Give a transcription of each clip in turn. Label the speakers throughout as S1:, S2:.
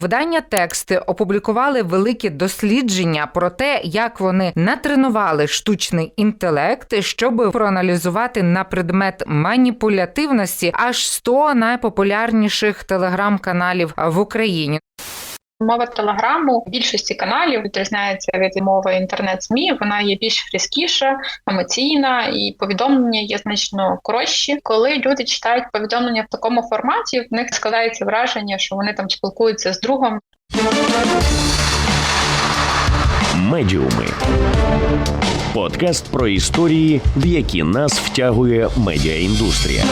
S1: Видання тексти опублікували великі дослідження про те, як вони натренували штучний інтелект, щоб проаналізувати на предмет маніпулятивності аж 100 найпопулярніших телеграм-каналів в Україні.
S2: Мова телеграму в більшості каналів відрізняється від мови інтернет-змі. Вона є більш фрізкіша, емоційна і повідомлення є значно коротші. Коли люди читають повідомлення в такому форматі, в них складається враження, що вони там спілкуються з другом.
S3: Медіуми. Подкаст про історії, в які нас втягує медіаіндустрія.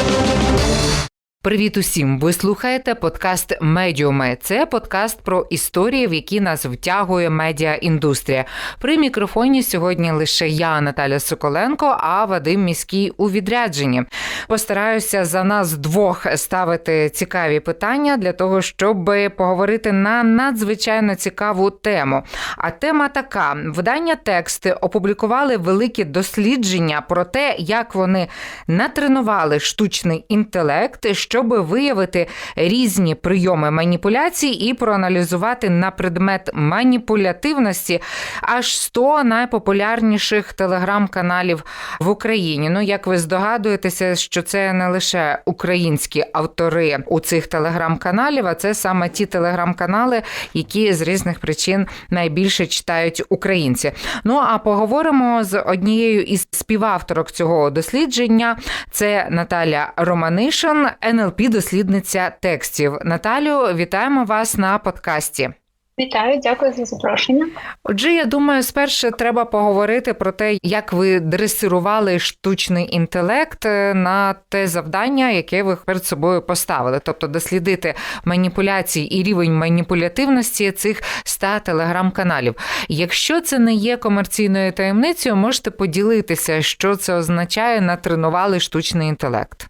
S1: Привіт усім! Ви слухаєте подкаст Медіуми. Це подкаст про історії, в які нас втягує медіаіндустрія. При мікрофоні сьогодні лише я, Наталя Соколенко, а Вадим міський у відрядженні. Постараюся за нас двох ставити цікаві питання для того, щоб поговорити на надзвичайно цікаву тему. А тема така: видання тексти опублікували великі дослідження про те, як вони натренували штучний інтелект щоб виявити різні прийоми маніпуляцій і проаналізувати на предмет маніпулятивності аж 100 найпопулярніших телеграм-каналів в Україні. Ну, як ви здогадуєтеся, що це не лише українські автори у цих телеграм-каналів, а це саме ті телеграм-канали, які з різних причин найбільше читають українці. Ну а поговоримо з однією із співавторок цього дослідження. Це Наталя Романишин. НЛП дослідниця текстів. Наталю, вітаємо вас на подкасті.
S2: Вітаю, дякую за запрошення.
S1: Отже, я думаю, спершу треба поговорити про те, як ви дресирували штучний інтелект е, на те завдання, яке ви перед собою поставили, тобто дослідити маніпуляції і рівень маніпулятивності цих 100 телеграм-каналів. Якщо це не є комерційною таємницею, можете поділитися, що це означає натренували штучний інтелект.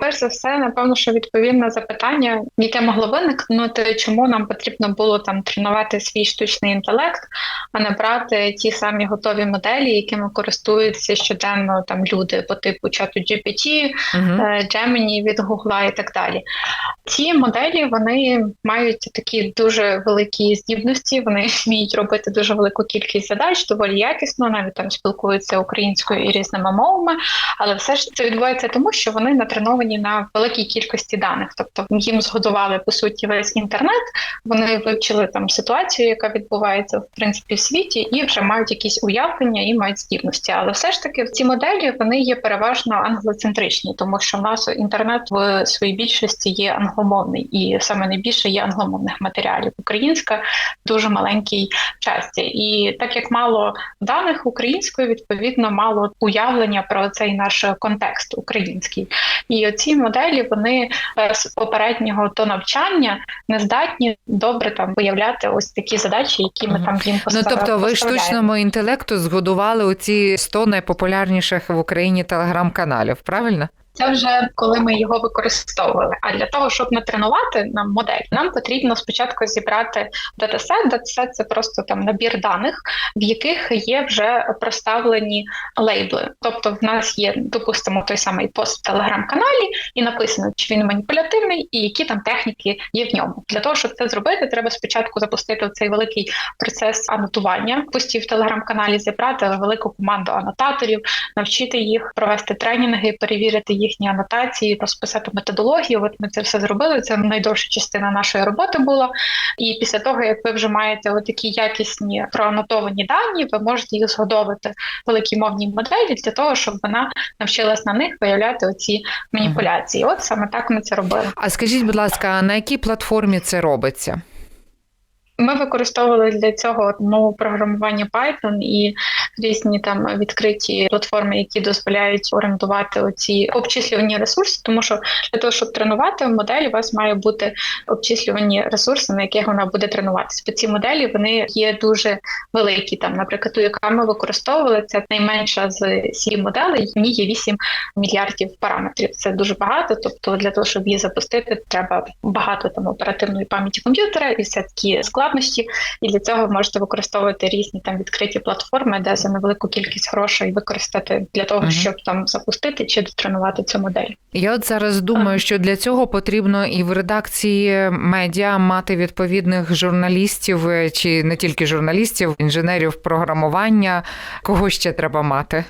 S2: Перш за все, напевно, що відповім на запитання, яке могло виникнути, чому нам потрібно було там тренувати свій штучний інтелект, а не брати ті самі готові моделі, якими користуються щоденно там люди по типу чату GPT,
S1: Угу.
S2: Gemini від Google і так далі. Ці моделі вони мають такі дуже великі здібності, вони вміють робити дуже велику кількість задач, доволі якісно, навіть там спілкуються українською і різними мовами, але все ж це відбувається тому, що вони натреновані на великій кількості даних. Тобто їм згодували по суті весь інтернет. Вони вивчили там ситуацію, яка відбувається в принципі в світі, і вже мають якісь уявлення і мають здібності. Але все ж таки ці моделі вони є переважно англоцентричні, тому що в нас інтернет в своїй більшості є англомовний, і саме найбільше є англомовних матеріалів. Українська дуже маленькій часті, і так як мало даних українською, відповідно мало уявлення про цей наш контекст український. І ці моделі вони е, з попереднього до навчання не здатні добре там виявляти ось такі задачі, які ми там їм
S1: Ну
S2: поставили.
S1: тобто, ви штучному інтелекту згодували оці 100 найпопулярніших в Україні телеграм-каналів, правильно?
S2: Це вже коли ми його використовували. А для того, щоб натренувати нам модель, нам потрібно спочатку зібрати датасет. Датасет це просто там набір даних, в яких є вже проставлені лейбли. Тобто, в нас є, допустимо, той самий пост в телеграм-каналі, і написано, чи він маніпулятивний, і які там техніки є в ньому. Для того, щоб це зробити, треба спочатку запустити цей великий процес анотування постів в телеграм-каналі, зібрати велику команду анотаторів, навчити їх провести тренінги, перевірити їхні анотації, розписати методологію. От ми це все зробили. Це найдовша частина нашої роботи була. І після того, як ви вже маєте такі якісні проанотовані дані, ви можете їх згодовувати великій мовній моделі для того, щоб вона навчилась на них виявляти оці маніпуляції. От саме так ми це робили.
S1: А скажіть, будь ласка, на якій платформі це робиться?
S2: Ми використовували для цього мову програмування Python і різні там відкриті платформи, які дозволяють орендувати оці обчислювані ресурси, тому що для того, щоб тренувати модель, у вас має бути обчислювані ресурси, на яких вона буде тренуватися. Бо ці моделі вони є дуже великі. Там, наприклад, ту, яка ми використовували, це найменша з сім моделей. В ній є 8 мільярдів параметрів. Це дуже багато. Тобто, для того, щоб її запустити, треба багато там оперативної пам'яті комп'ютера і все такі складності. І для цього ви можете використовувати різні там відкриті платформи, де за невелику кількість грошей використати для того,
S1: Мгм.
S2: щоб там запустити чи дотренувати цю модель.
S1: Я от зараз думаю, що для цього потрібно і в редакції медіа мати відповідних журналістів, е, чи не тільки журналістів, інженерів програмування. Кого ще треба мати?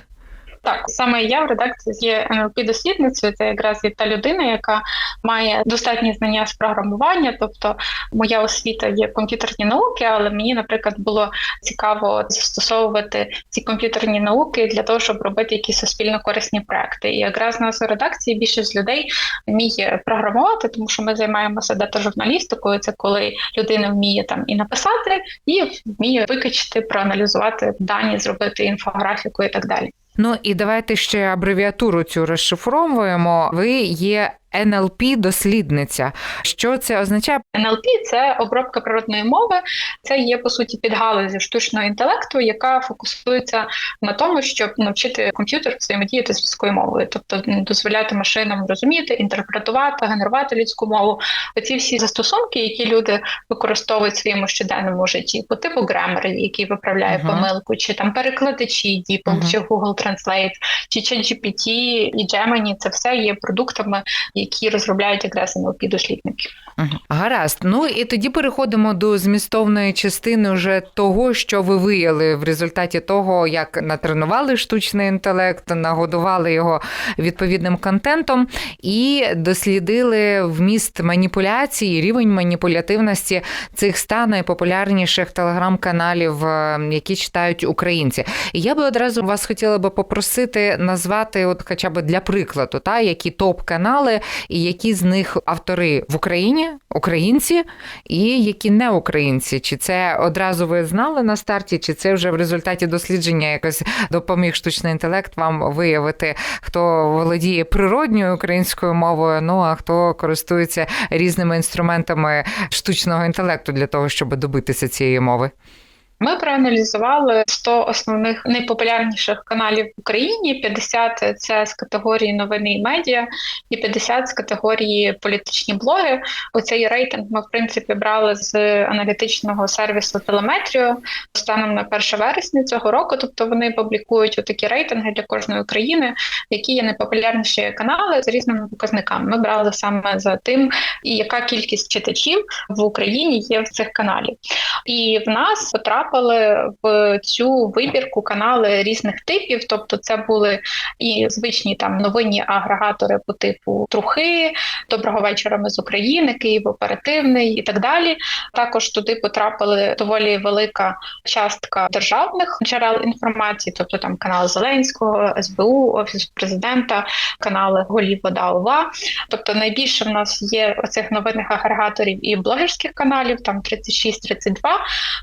S2: Так, саме я в редакції є НЛП дослідницею. Це якраз є та людина, яка має достатні знання з програмування. Тобто, моя освіта є комп'ютерні науки, але мені, наприклад, було цікаво застосовувати ці комп'ютерні науки для того, щоб робити якісь суспільно корисні проекти. І якраз нас у редакції більшість людей вміє програмувати, тому що ми займаємося дата-журналістикою. Це коли людина вміє там і написати, і вміє викачити, проаналізувати дані, зробити інфографіку і так далі.
S1: Ну і давайте ще абревіатуру цю розшифровуємо. Ви є НЛП дослідниця. Що це означає?
S2: НЛП – це обробка природної мови. Це є по суті підгалузі штучного інтелекту, яка фокусується на тому, щоб навчити комп'ютер взаємодіяти з людською мовою, тобто дозволяти машинам розуміти, інтерпретувати, генерувати людську мову. Оці всі застосунки, які люди використовують в своєму щоденному житті, по типу Grammarly, який виправляє
S1: Ага.
S2: помилку, чи там перекладачі DeepL,
S1: Ага.
S2: чи Google Translate, чи ChatGPT і Gemini – це все є продуктами, які розробляють якраз NLP дослідники.
S1: Гаразд. Ну і тоді переходимо до змістовної частини вже того, що ви вияли в результаті того, як натренували штучний інтелект, нагодували його відповідним контентом і дослідили вміст маніпуляції, рівень маніпулятивності цих ста найпопулярніших телеграм-каналів, е, які читають українці. І я би одразу вас хотіла би попросити назвати, от хоча б для прикладу, та які топ-канали і які з них автори в Україні, українці, і які не українці. Чи це одразу ви знали на старті, чи це вже в результаті дослідження якось допоміг штучний інтелект вам виявити, хто володіє природньою українською мовою, ну а хто користується різними інструментами штучного інтелекту для того, щоб добитися цієї мови?
S2: Ми проаналізували 100 основних найпопулярніших каналів в Україні. 50 – це з категорії новини і медіа, і 50 з категорії політичні блоги. Оцей рейтинг ми в принципі брали з аналітичного сервісу Телеметріо станом на 1 вересня цього року. Тобто вони публікують такі рейтинги для кожної країни, які є найпопулярніші канали з різними показниками. Ми брали саме за тим, яка кількість читачів в Україні є в цих каналів. І в нас потрапили в цю вибірку канали різних типів. Тобто, це були і звичні там новинні агрегатори по типу Трухи, Доброго вечора ми з України, Київ оперативний і так далі. Також туди потрапили доволі велика частка державних джерел інформації, тобто там канал Зеленського, СБУ, Офіс президента, канали Голів Вода ОВА. Тобто найбільше в нас є оцих новинних агрегаторів і блогерських каналів, там 36-32,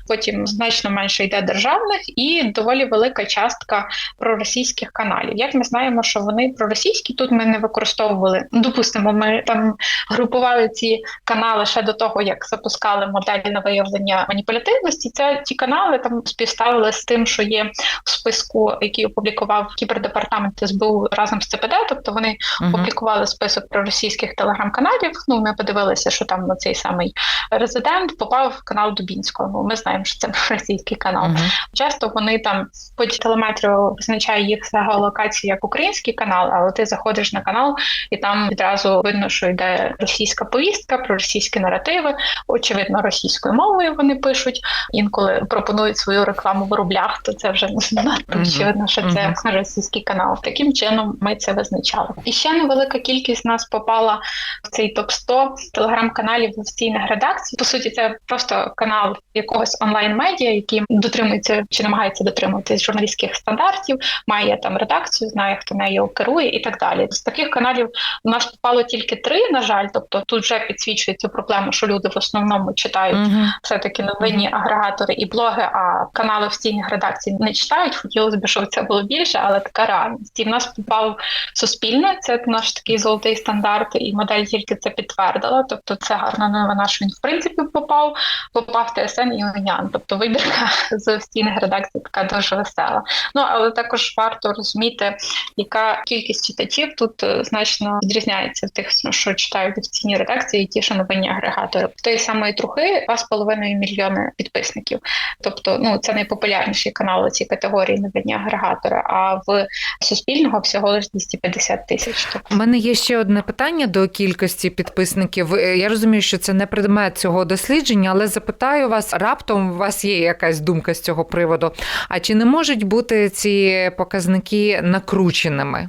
S2: потім значно менше йде державних і доволі велика частка проросійських каналів. Як ми знаємо, що вони проросійські, тут ми не використовували. Допустимо, ми там групували ці канали ще до того, як запускали модель на виявлення маніпулятивності. Це ті канали там співставили з тим, що є в списку, який опублікував кібердепартамент СБУ разом з ЦПД, тобто вони
S1: Мгм.
S2: опублікували список проросійських телеграм-каналів. Ну, ми подивилися, що там на цей самий резидент попав в канал Дубінського. Ми знаємо, що це російський канал.
S1: Мгм.
S2: Часто вони там, хоч телеметрію визначає їх геолокацію як український канал, але ти заходиш на канал, і там відразу видно, що йде російська повістка про російські наративи. Очевидно, російською мовою вони пишуть. Інколи пропонують свою рекламу в рублях, то це вже надто очевидно, що це російський канал. Таким чином ми це визначали. І ще невелика кількість нас попала в цей топ 100 телеграм-каналів офіційних редакцій. По суті, це просто канал якогось онлайн-медіа, який дотримується чи намагається дотримуватись журналістських стандартів, має там редакцію, знає, хто нею керує, і так далі. З таких каналів у нас попало тільки три. На жаль, тобто тут вже підсвічує цю проблему, що люди в основному читають
S1: Мгм.
S2: все-таки новинні агрегатори і блоги, а канали офіційних радакцій не читають. Хотілося б, щоб це було більше, але така реальність. І в нас попав суспільне, це наш такий золотий стандарт, і модель тільки це підтвердила. Тобто це гарна новина, що він в принципі попав, попав ТСН і Онян. Тобто вибір лідерка з офіційних редакцій, така дуже весела. Ну але також варто розуміти, яка кількість читачів тут е, значно відрізняється в тих, що читають офіційні редакції, і ті, що новинні агрегатори. В Тої самої трухи 2,5 мільйони підписників. Тобто, ну це найпопулярніший канал у цій категорії новинні агрегатори. А в суспільного всього лише 250 тисяч. Тобто
S1: У мене є ще одне питання до кількості підписників. Е, Я розумію, що це не предмет цього дослідження, але запитаю вас раптом. У вас є якась думка з цього приводу? А чи не можуть бути ці показники накрученими?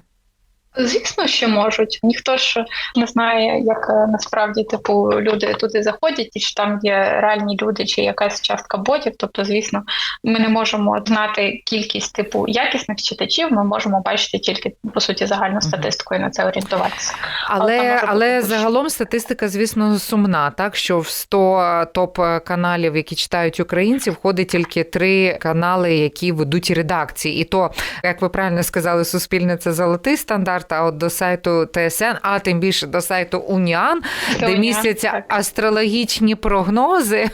S2: Звісно, що можуть. Ніхто ж не знає, як е, насправді типу люди туди заходять, і чи там є реальні люди, чи якась частка ботів. Тобто, звісно, ми не можемо знати кількість типу якісних читачів. Ми можемо бачити тільки по суті загальну статистику і на це орієнтуватися. Але
S1: Але, але
S2: бути
S1: загалом статистика, звісно, сумна. Так що в 100 топ каналів, які читають українці, входить тільки три канали, які ведуть редакції. І то, як ви правильно сказали, суспільне це золотий стандарт. А от до сайту ТСН, а тим більше до сайту Уніан, де
S2: Уніан,
S1: містяться
S2: так.
S1: астрологічні прогнози,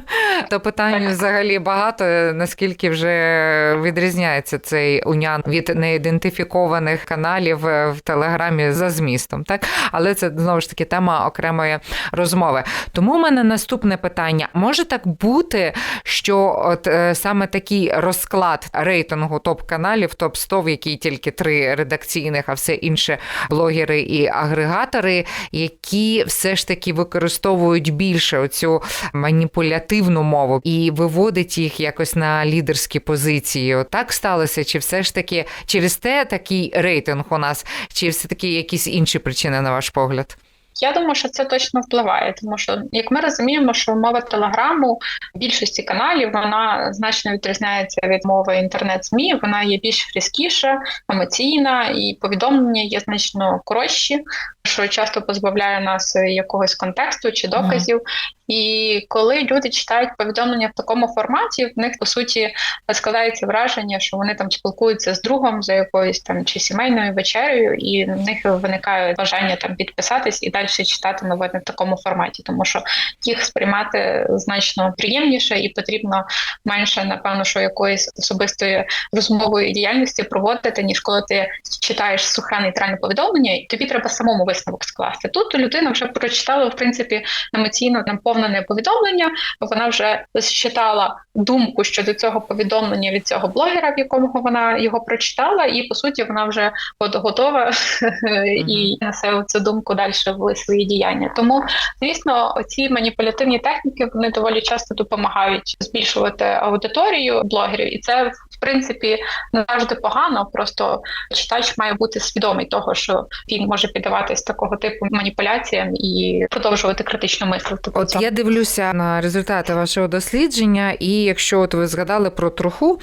S1: то питань
S2: Так.
S1: взагалі багато. Наскільки вже відрізняється цей унян від неідентифікованих каналів е, в Телеграмі за змістом, так? Але це знову ж таки тема окремої розмови. Тому у мене наступне питання: може так бути, що от е, саме такий розклад рейтингу топ-каналів, топ 100 в якій тільки три редакційних, а все інше блогери і агрегатори, які все ж таки використовують більше оцю маніпулятивну мову і виводить їх якось на лідерські позиції. Отак сталося? Чи все ж таки через те такий рейтинг у нас, чи все таки якісь інші причини, на ваш погляд?
S2: Я думаю, що це точно впливає, тому що як ми розуміємо, що мова телеграму в більшості каналів вона значно відрізняється від мови інтернет-змі. Вона є більш різкіша, емоційна, і повідомлення є значно коротші, що часто позбавляє нас якогось контексту чи доказів. І коли люди читають повідомлення в такому форматі, в них по суті складається враження, що вони там спілкуються з другом за якоюсь там чи сімейною вечерею, і в них виникає бажання там підписатись і далі читати новини в такому форматі, тому що їх сприймати значно приємніше і потрібно менше, напевно, що якоїсь особистої розмової діяльності проводити, ніж коли ти читаєш сухе нейтральне повідомлення, і тобі треба самому висновок скласти. Тут людина вже прочитала в принципі емоційно наповнене повідомлення. Вона вже считала думку щодо цього повідомлення від цього блогера, в якому вона його прочитала, і по суті вона вже от готова і несе цю думку далі в свої діяння. Тому, звісно, ці маніпулятивні техніки вони доволі часто допомагають збільшувати аудиторію блогерів, і це в принципі не завжди погано. Просто читач має бути свідомий того, що він може піддаватись такого типу маніпуляціям і продовжувати критично мислити.
S1: От я дивлюся на результати вашого дослідження, і якщо от ви згадали про труху,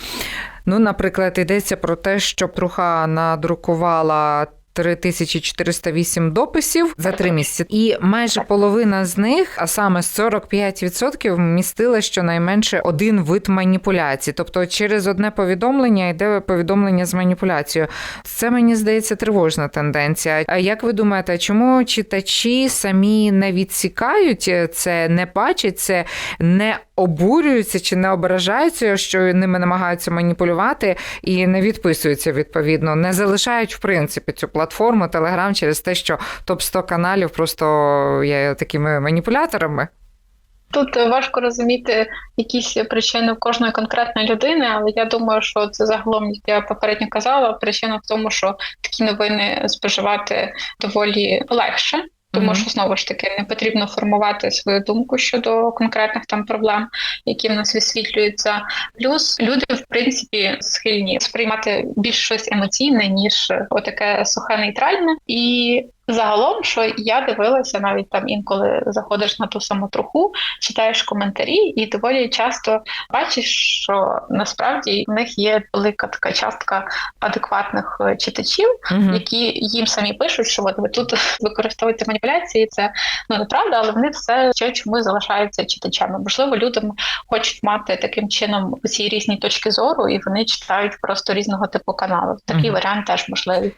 S1: ну, наприклад, йдеться про те, що труха надрукувала. 3408 дописів за три місяці, і майже половина з них, а саме 45%, містила щонайменше один вид маніпуляції. Тобто, через одне повідомлення йде повідомлення з маніпуляцією. Це мені здається тривожна тенденція. А як ви думаєте, чому читачі самі не відсікають це, не бачать це, не обурюються чи не ображаються, що ними намагаються маніпулювати, і не відписуються відповідно, не залишають в принципі цю платформу Telegram через те, що топ 100 каналів просто є такими маніпуляторами.
S2: Тут важко розуміти якісь причини в кожної конкретної людини, але я думаю, що це загалом, я попередньо казала, причина в тому, що такі новини споживати доволі легше. Тому що знову ж таки не потрібно формувати свою думку щодо конкретних там проблем, які в нас висвітлюються. Плюс люди, в принципі, схильні сприймати більш щось емоційне, ніж отаке сухе нейтральне. І загалом, що я дивилася, навіть там інколи заходиш на ту саму труху, читаєш коментарі, і доволі часто бачиш, що насправді в них є велика така частка адекватних е, читачів,
S1: Угу.
S2: які їм самі пишуть, що от ви тут використовуєте маніпуляції, це ну неправда, але вони все ще чомусь залишаються читачами. Можливо, людям хочуть мати таким чином ці різні точки зору, і вони читають просто різного типу каналів. Такий
S1: Мгм.
S2: варіант теж можливий.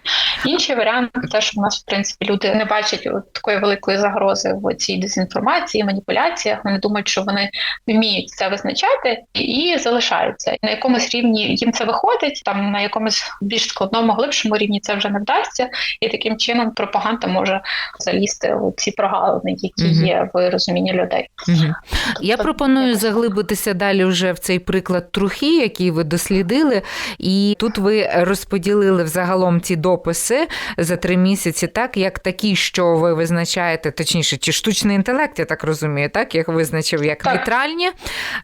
S2: Інший варіант те, що в нас в принципі люди не бачать от такої великої загрози в цій дезінформації, маніпуляціях. Вони думають, що вони вміють це визначати і залишаються. На якомусь рівні їм це виходить, там на якомусь більш складному, глибшому рівні це вже не вдасться, і таким чином пропаганда може залізти у ці прогалини, які
S1: Мгм.
S2: є в розумінні людей.
S1: Мгм. Я
S2: Тобто,
S1: пропоную заглибитися далі вже в цей приклад трухи, який ви дослідили, і тут ви розподілили взагалом ці дописи за три місяці, так як такі, що ви визначаєте, точніше, чи штучний інтелект, я так розумію, так як визначив як
S2: Так.
S1: нейтральні.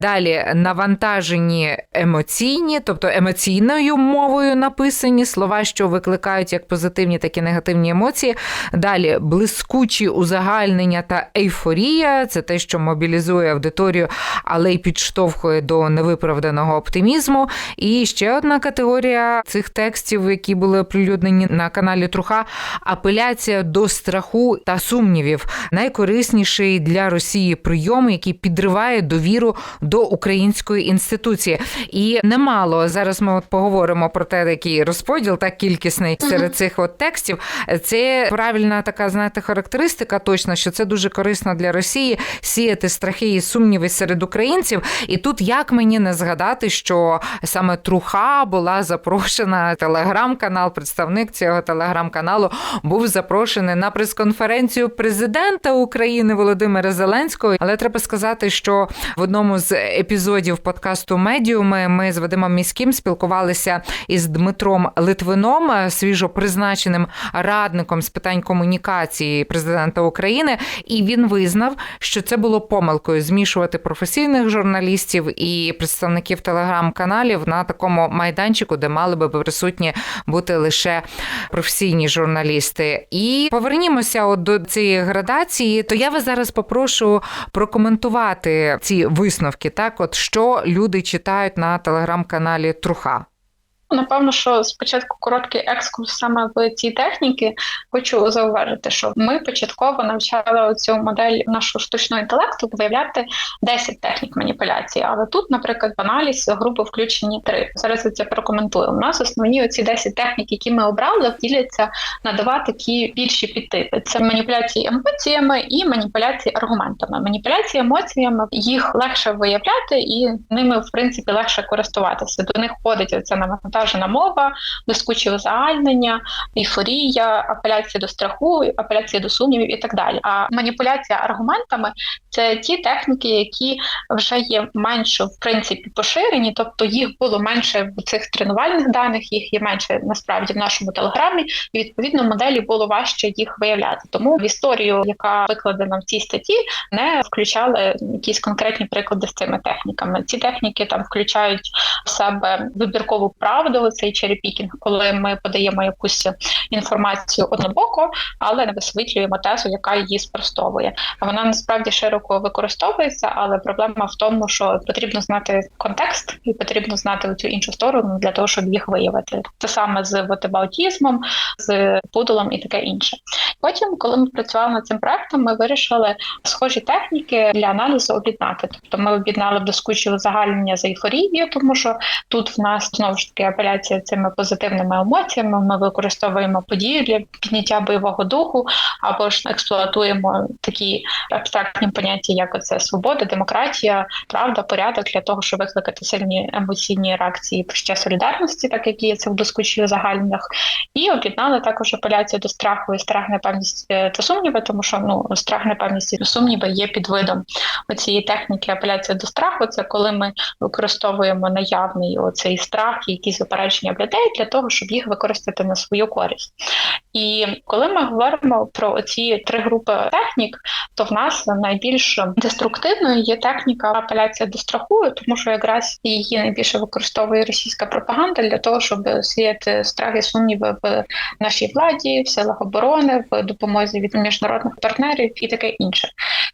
S1: Далі навантажені емоційні, тобто емоційною мовою написані слова, що викликають як позитивні, так і негативні емоції. Далі блискучі узагальнення та ейфорія це те, що мобілізує аудиторію, але й підштовхує до невиправданого оптимізму. І ще одна категорія цих текстів, які були оприлюднені на каналі Труха, апеляція до страху та сумнівів, найкорисніший для Росії прийом, який підриває довіру до української інституції. І немало зараз ми от поговоримо про те, який розподіл так кількісний серед цих от текстів. Це правильна така, знаєте, характеристика точно, що це дуже корисно для Росії сіяти страхи і сумніви серед українців. І тут як мені не згадати, що саме Труха була запрошена телеграм-канал, представник цього телеграм-каналу був запрошений на прес-конференцію президента України Володимира Зеленського. Але треба сказати, що в одному з епізодів подкасту Медіуми ми з Вадимом Міським спілкувалися із Дмитром Литвином, свіжо призначеним радником з питань комунікації президента України, і він визнав, що це було помилкою змішувати професійних журналістів і представників телеграм-каналів на такому майданчику, де мали би присутні бути лише професійні журналісти. І повернімося от до цієї градації. То я вас зараз попрошу прокоментувати ці висновки. Так, от що люди читають на телеграм-каналі Труха.
S2: Напевно, що спочатку короткий екскурс саме в ці техніки. Хочу зауважити, що ми початково навчали цю модель нашого штучного інтелекту виявляти 10 технік маніпуляції. Але тут, наприклад, в аналіз групи включені три. Зараз я це прокоментую. У нас основні оці 10 технік, які ми обрали, діляться на два такі більші підтипи: це маніпуляції емоціями і маніпуляції аргументами. Маніпуляції емоціями їх легше виявляти, і ними в принципі легше користуватися. До них входить оця навантаження навантажена мова, блискучі узагальнення, ейфорія, апеляція до страху, апеляція до сумнівів і так далі. А маніпуляція аргументами це ті техніки, які вже є менше в принципі поширені, тобто їх було менше в цих тренувальних даних, їх є менше насправді в нашому телеграмі, і відповідно моделі було важче їх виявляти. Тому в історію, яка викладена в цій статті, не включали якісь конкретні приклади з цими техніками. Ці техніки там включають в себе вибіркову правду, цей черепікінг, коли ми подаємо якусь інформацію однобоко, але не висвітлюємо тезу, яка її спростовує. Вона насправді широко використовується, але проблема в тому, що потрібно знати контекст і потрібно знати цю іншу сторону для того, щоб їх виявити. Це саме з вотибаутізмом, з пудолом і таке інше. Потім, коли ми працювали над цим проектом, ми вирішили схожі техніки для аналізу об'єднати. Тобто ми об'єднали блискучі узагальнення з ейфорією, тому що тут в нас знову ж таки апеляція цими позитивними емоціями. Ми використовуємо події для підняття бойового духу, або ж експлуатуємо такі абстрактні поняття, як оце свобода, демократія, правда, порядок для того, щоб викликати сильні емоційні реакції ще солідарності, так як є це в блискучих загальних, і об'єднали також апеляцію до страху і страх, непевність та сумніви, тому що ну страх, непевність і сумніви є під видом цієї техніки апеляція до страху. Це коли ми використовуємо наявний оцей страх, якісь упередження в людей для того, щоб їх використати на свою користь. І коли ми говоримо про ці три групи технік, то в нас найбільш деструктивною є техніка апеляція до страху, тому що якраз її найбільше використовує російська пропаганда для того, щоб сіяти страх сумніви в нашій владі, в силах оборони, в допомозі від міжнародних партнерів і таке інше.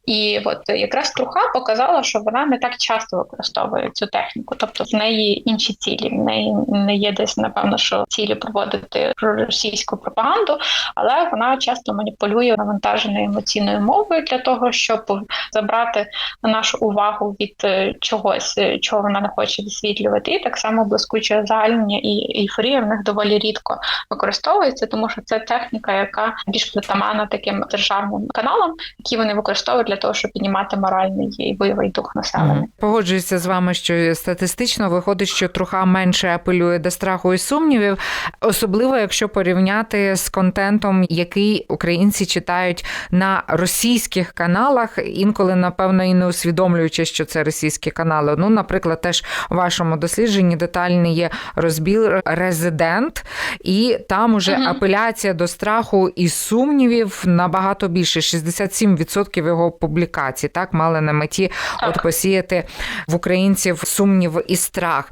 S2: І от якраз труха показала, що вона не так часто використовує цю техніку, тобто в неї інші цілі. В неї не є десь, напевно, що цілі проводити російську пропаганду, але вона часто маніпулює навантаженою емоційною мовою для того, щоб забрати нашу увагу від е, чогось, е, чого вона не хоче висвітлювати. І так само блискуче загальнення і ейфорія в них доволі рідко використовується, тому що це техніка, яка більш притаманна таким державним каналам, які вони використовують для того, щоб піднімати моральний і бойовий дух населення.
S1: Погоджуюся з вами, що статистично виходить, що труха менше апелює до страху і сумнівів, особливо якщо порівняти з контентом, який українці читають на російських каналах, інколи, напевно, і не усвідомлюючи, що це російські канали. Ну, наприклад, теж у вашому дослідженні детальний є розбір резидент, і там уже
S2: Мгм.
S1: апеляція до страху і сумнівів набагато більше 67% його публікацій, так мали на меті
S2: Так.
S1: от посіяти в українців сумнів і страх.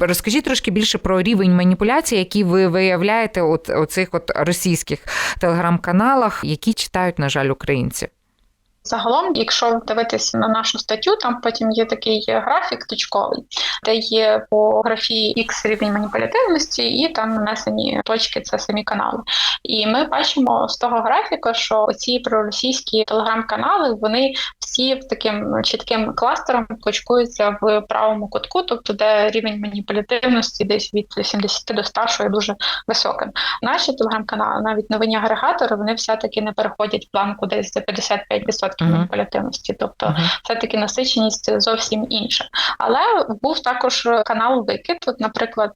S1: Розкажіть трошки більше про рівень маніпуляцій, які ви виявляєте от у цих от російських телеграм-каналах, які читають, на жаль, українці.
S2: Загалом, якщо дивитися на нашу статтю, там потім є такий графік точковий, де є по графії X рівень маніпулятивності, і там нанесені точки це самі канали. І ми бачимо з того графіка, що оці проросійські телеграм-канали вони всі таким чітким кластером точкуються в правому кутку, тобто де рівень маніпулятивності десь від 70 до 100, що є дуже високим. Наші телеграм-канали, навіть новинні агрегатори, вони все-таки не переходять планку десь за 55%
S1: Мгм.
S2: маніпулятивності. Тобто все-таки насиченість зовсім інша. Але був також канал Викид. От, наприклад,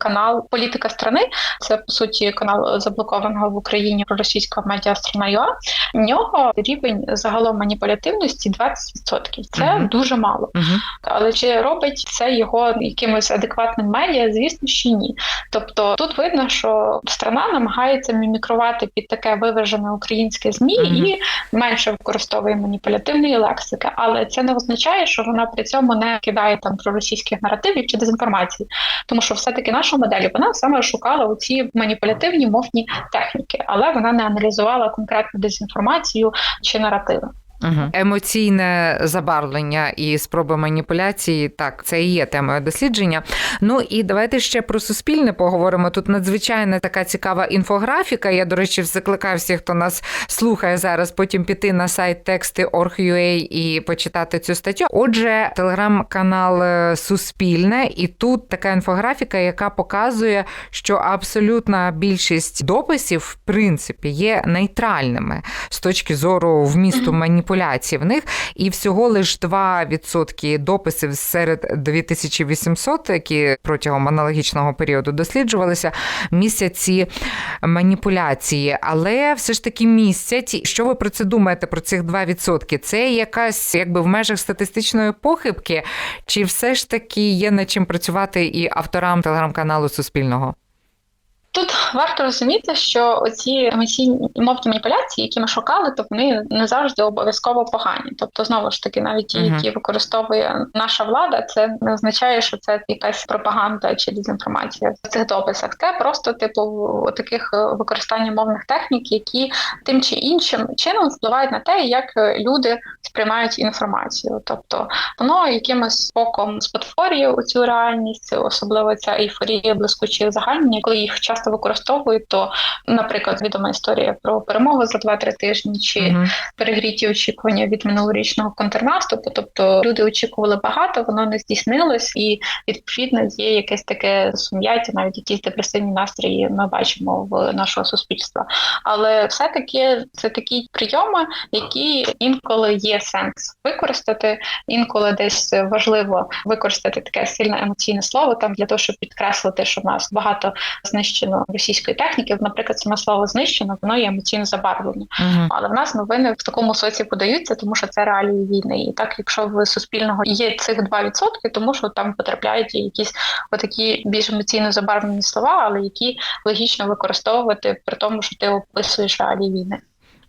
S2: канал Політика страни. Це по суті канал заблокованого в Україні російського медіа страна.ua. В нього рівень загалом маніпулятивності 20%. Це
S1: Мгм.
S2: дуже мало.
S1: Угу.
S2: Але чи робить це його якимось адекватним медіа? Звісно, що ні. Тобто тут видно, що страна намагається мімікрувати під таке виважене українське змі
S1: Мгм.
S2: і менше використовує маніпулятивної лексики, але це не означає, що вона при цьому не кидає там проросійських наративів чи дезінформації, тому що все-таки наша модель вона саме шукала ці маніпулятивні мовні техніки, але вона не аналізувала конкретну дезінформацію чи наративи.
S1: Угу. Емоційне забарвлення і спроби маніпуляції, так, це і є темою дослідження. Ну і давайте ще про суспільне поговоримо. Тут надзвичайно така цікава інфографіка. Я, до речі, закликаю всіх, хто нас слухає зараз, потім піти на сайт тексти.org.ua і почитати цю статтю. Отже, телеграм-канал е, Суспільне, і тут така інфографіка, яка показує, що абсолютна більшість дописів, в принципі, є нейтральними з точки зору вмісту
S2: Мгм.
S1: Маніпуляцій в них, і всього лиш 2% дописів серед 2800, які протягом аналогічного періоду досліджувалися, містять ці маніпуляції. Але все ж таки містять. Що ви про це думаєте про цих 2%? Це якась якби в межах статистичної похибки, чи все ж таки є над чим працювати і авторам телеграм-каналу Суспільного?
S2: Тут варто розуміти, що оці емоційні мовні маніпуляції, які ми шукали, то вони не завжди обов'язково погані. Тобто, знову ж таки, навіть ті, які використовує наша влада, це не означає, що це якась пропаганда чи дезінформація в цих дописах. Це просто типу таких використання мовних технік, які тим чи іншим чином впливають на те, як е, люди сприймають інформацію. Тобто воно якимось боком спотворює цю реальність, особливо ця ейфорія блискучі загальні, коли їх часто використовують, то, наприклад, відома історія про перемогу за 2-3 тижні чи
S1: Мгм.
S2: перегріті очікування від минулорічного контрнаступу. Тобто люди очікували багато, воно не здійснилось, і відповідно є якесь таке сум'яття, навіть якісь депресивні настрої ми бачимо в нашого суспільства. Але все-таки це такі прийоми, які інколи є сенс використати, інколи десь важливо використати таке сильне емоційне слово там для того, щоб підкреслити, що в нас багато знищено російської техніки. Наприклад, саме слово знищено, воно є емоційно забарвлення.
S1: Угу.
S2: Але в нас новини в такому соці подаються, тому що це реалії війни. І так, якщо в суспільного є цих 2%, тому що там потрапляють якісь отакі більш емоційно забарвлені слова, але які логічно використовувати при тому, що ти описуєш реалії війни.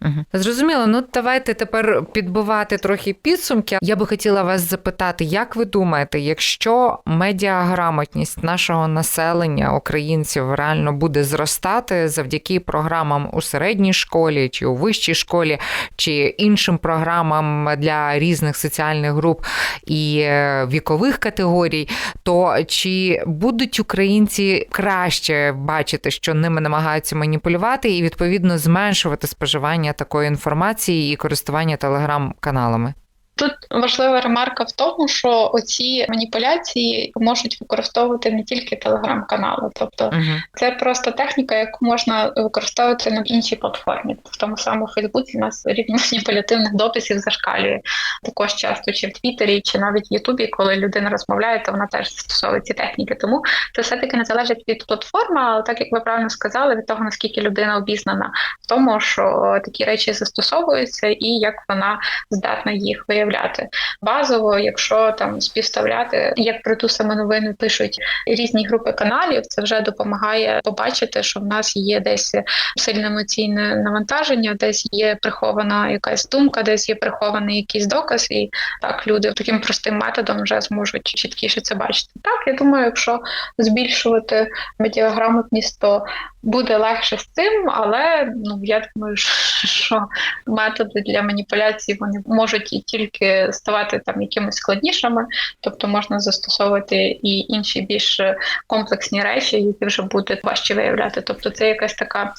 S1: Угу. Зрозуміло. Ну давайте тепер підбивати трохи підсумки. Я би хотіла вас запитати, як ви думаєте, якщо медіаграмотність нашого населення, українців, реально буде зростати завдяки програмам у середній школі чи у вищій школі, чи іншим програмам для різних соціальних груп і е, вікових категорій, то чи будуть українці краще бачити, що ними намагаються маніпулювати, і відповідно зменшувати споживання такої інформації і користування телеграм-каналами?
S2: Тут важлива ремарка в тому, що оці маніпуляції можуть використовувати не тільки телеграм-канали, тобто
S1: Угу.
S2: це просто техніка, яку можна використовувати на іншій платформі. В тому самому Фейсбуці у нас рівень маніпулятивних дописів зашкалює також часто, чи в Твіттері, чи навіть в Ютубі, коли людина розмовляє, то вона теж застосовує ці техніки. Тому це все-таки не залежить від платформи, але так як ви правильно сказали, від того наскільки людина обізнана в тому, що такі речі застосовуються, і як вона здатна їх виявляти. Базово, якщо там співставляти, як про ту саму новину пишуть різні групи каналів, це вже допомагає побачити, що в нас є десь сильне емоційне навантаження, десь є прихована якась думка, десь є прихований якийсь доказ, і так люди таким простим методом вже зможуть чіткіше це бачити. Так, я думаю, якщо збільшувати медіаграмотність, то буде легше з цим, але ну я думаю, що методи для маніпуляції вони можуть і тільки ставати там якимось складнішими, тобто можна застосовувати і інші більш комплексні речі, які вже буде важче виявляти. Тобто, це якась така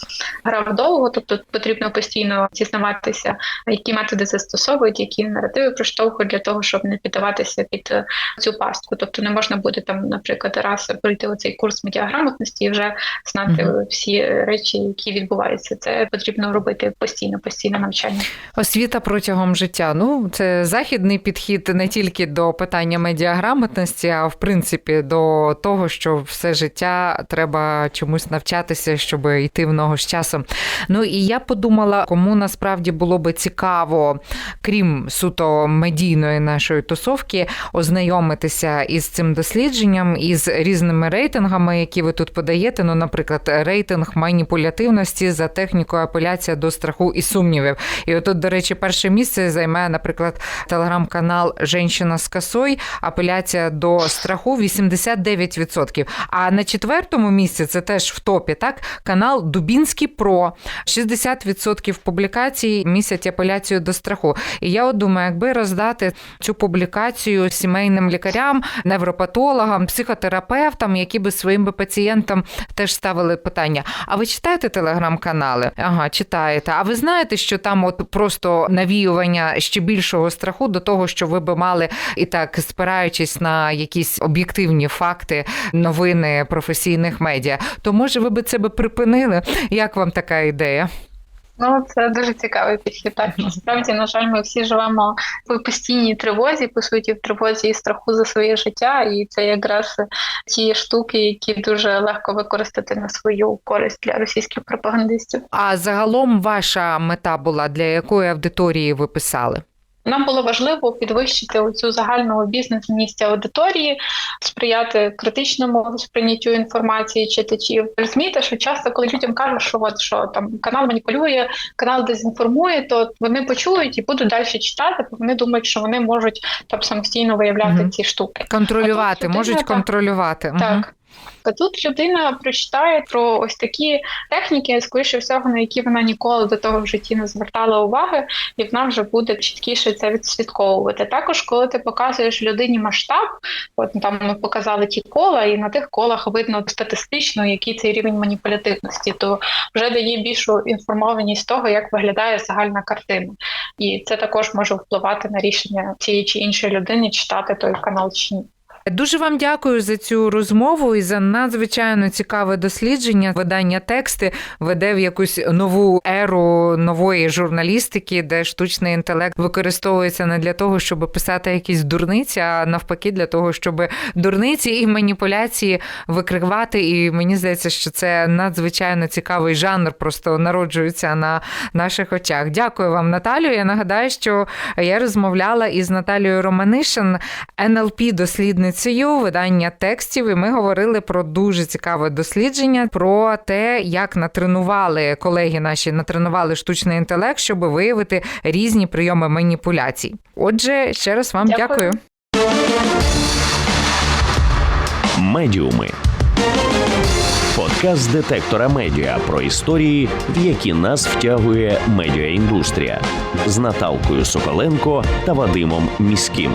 S2: гра вдовго, тобто потрібно постійно дізнаватися, які методи застосовують, які наративи проштовхують для того, щоб не піддаватися під цю пастку. Тобто не можна буде там, наприклад, раз пройти оцей курс медіаграмотності і вже знати
S1: Мгм.
S2: Всі речі, які відбуваються. Це потрібно робити постійно, постійне навчання.
S1: Освіта протягом життя. Ну, це західний підхід не тільки до питання медіаграмотності, а в принципі до того, що все життя треба чомусь навчатися, щоб йти в ногу з часом. Ну і я подумала, кому насправді було би цікаво, крім суто медійної нашої тусовки, ознайомитися із цим дослідженням, із різними рейтингами, які ви тут подаєте. Ну, наприклад, рейтинг маніпулятивності за технікою апеляція до страху і сумнівів. І отут, до речі, перше місце займає, наприклад, телеграм-канал Женщина з косой, апеляція до страху 89%. А на четвертому місці це теж в топі, так? Канал Дубінський Про 60% публікацій місяць апеляцію до страху. І я от думаю, якби роздати цю публікацію сімейним лікарям, невропатологам, психотерапевтам, які би своїм би пацієнтам теж ставили питання: а ви читаєте телеграм-канали? Ага, читаєте. А ви знаєте, що там от просто навіювання ще більшого страху до того, що ви би мали і так спираючись на якісь об'єктивні факти, новини професійних медіа, то може ви би це би припинили? Як вам така ідея?
S2: Ну, це дуже цікавий підхід. Так насправді, на жаль, ми всі живемо в постійній тривозі, по суті, в тривозі і страху за своє життя, і це якраз ті штуки, які дуже легко використати на свою користь для російських пропагандистів.
S1: А загалом ваша мета була для якої аудиторії ви писали?
S2: Нам було важливо підвищити цю загальну обізнаність аудиторії, сприяти критичному сприйняттю інформації читачів. Розумієте, що часто, коли людям кажуть, що от що там канал маніпулює, канал дезінформує, то вони почують і будуть далі читати, бо вони думають, що вони можуть там самостійно виявляти
S1: Мгм.
S2: ці штуки.
S1: Контролювати,
S2: людина,
S1: можуть контролювати.
S2: Так. А тут людина прочитає про ось такі техніки, скоріше всього, на які вона ніколи до того в житті не звертала уваги, і вона вже буде чіткіше це відслідковувати. Також, коли ти показуєш людині масштаб, от там ми показали ті кола, і на тих колах видно статистично, який цей рівень маніпулятивності, то вже дає більшу інформованість того, як виглядає загальна картина. І це також може впливати на рішення цієї чи іншої людини, читати той канал чи ні.
S1: Дуже вам дякую за цю розмову і за надзвичайно цікаве дослідження. Видання тексти веде в якусь нову еру нової журналістики, де штучний інтелект використовується не для того, щоб писати якісь дурниці, а навпаки, для того, щоб дурниці і маніпуляції викривати. І мені здається, що це надзвичайно цікавий жанр, просто народжується на наших очах. Дякую вам, Наталю. Я нагадаю, що я розмовляла із Наталією Романишин, НЛП дослідницею емоцію, видання текстів. І ми говорили про дуже цікаве дослідження про те, як натренували колеги наші натренували штучний інтелект, щоб виявити різні прийоми маніпуляцій. Отже, ще раз вам
S2: Дякую.
S1: дякую.
S3: Медіуми. Подкаст детектора медіа про історії, в які нас втягує медіаіндустрія з Наталкою Соколенко та Вадимом Міським.